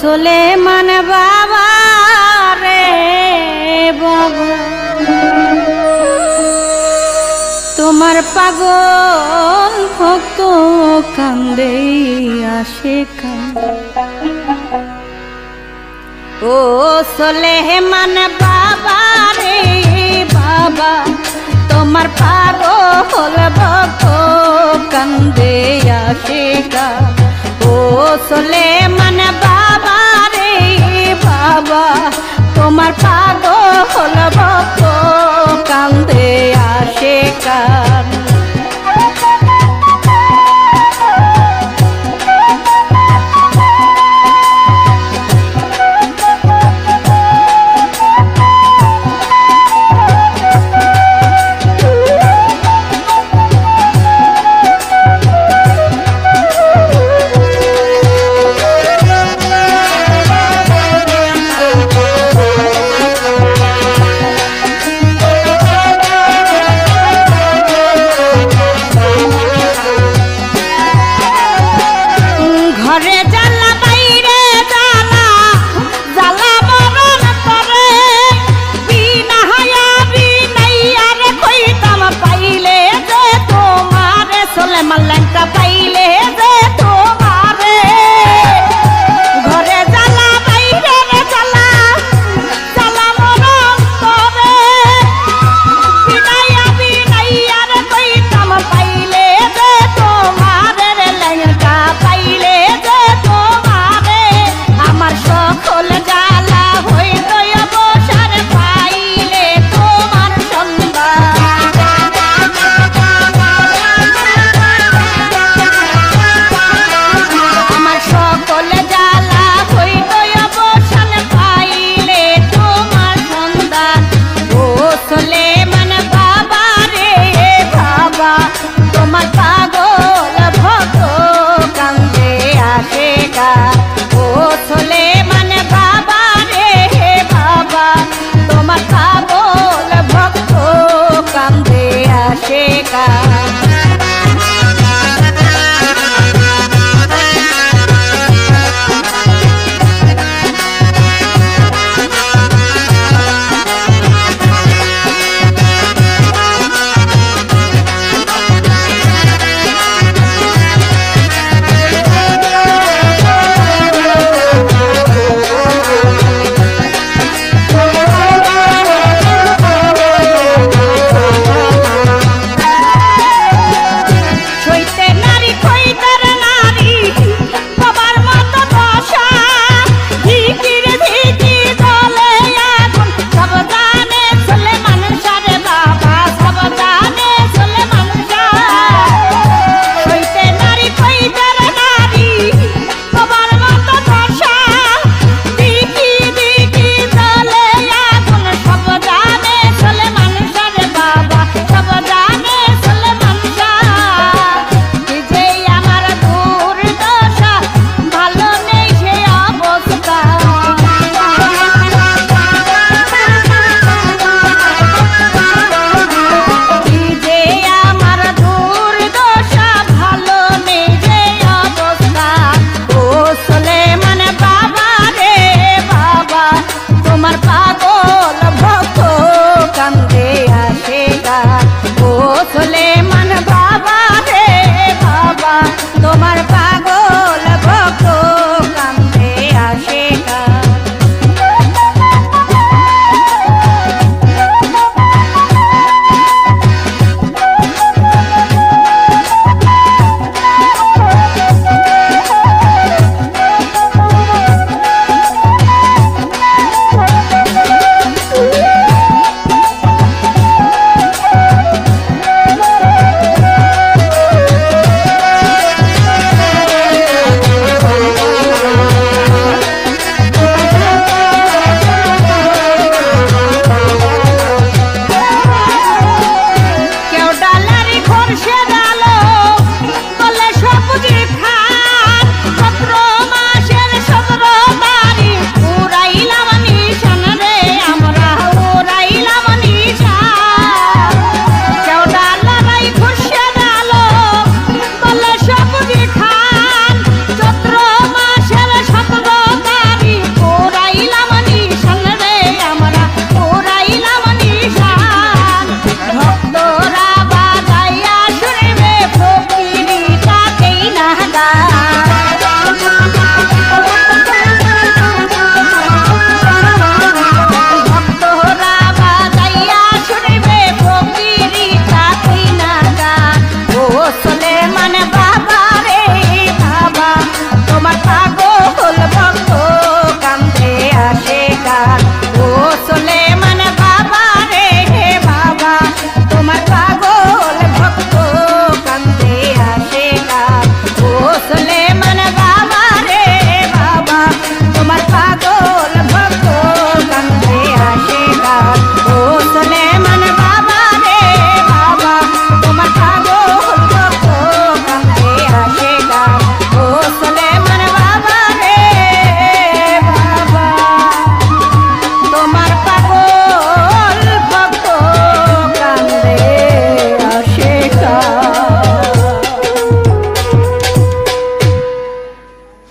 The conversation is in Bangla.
সোলেমান বাবা রে বাবা। তোমার পাগল ভক্ত কান্দে আসে ও সোলেমান বাবা রে বাবা, তোমার পাগল ভক্ত কান্দে আসে কা ও সোলেমান বাবা রে বাবা